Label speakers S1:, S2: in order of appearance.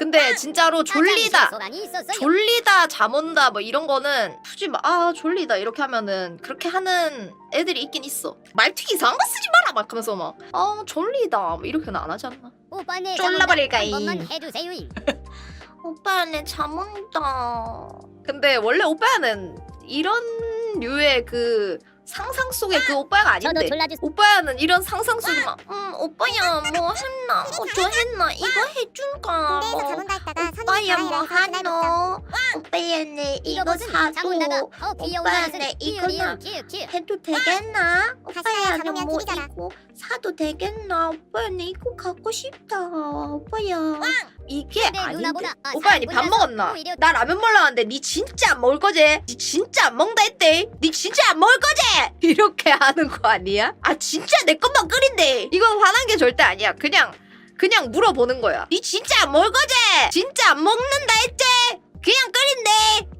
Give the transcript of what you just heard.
S1: 근데 진짜로 졸리다. 졸리다 잠 온다 뭐 이런 거는 굳이 막아 졸리다 이렇게 하면은 그렇게 하는 애들이 있긴 있어 말투 이상한 거 쓰지 마라 막 하면서 막아 졸리다 뭐 이렇게는 안 하지 않나
S2: 번만 해주세요.
S1: 오빠는 잠 온다 근데 원래 오빠는 이런 류의 그 상상 속의 그 오빠가 아닌데. 오빠는 이런 상상 속에 막, 음, 오빠야, 뭐 했나? 어, 저 했나? 이거 해줄까?
S3: 그래서
S1: 뭐,
S3: 했다가
S1: 오빠야, 뭐 하노? 오빠야, 내 이거 사줘.
S2: 어 귀여운
S1: 오빠,
S2: 것은
S1: 내
S2: 키읔 키읔.
S1: 해도 되겠나? 오빠야,
S3: 나야
S1: 너
S3: 잡으면
S1: 뭐
S3: TV잖아.
S1: 이거 사도 되겠나? 오빠야, 내 이거 갖고 싶다. 오빠야. 이게
S2: 내
S1: 아닌데.
S2: 누나보다 아,
S1: 오빠야, 니
S2: 사람
S1: 밥
S2: 몰라서
S1: 먹었나?
S2: 오히려
S1: 나 라면 먹으러 왔는데 니 진짜 안 먹을 거지? 니 진짜 안 먹는다 했대? 니 진짜 안 먹을 거지? 이렇게 하는 거 아니야? 아 진짜 내 것만 끓인대 이건 화난 게 절대 아니야 그냥 그냥 물어보는 거야 니 진짜 안 먹을 거지? 진짜 안 먹는다 했지?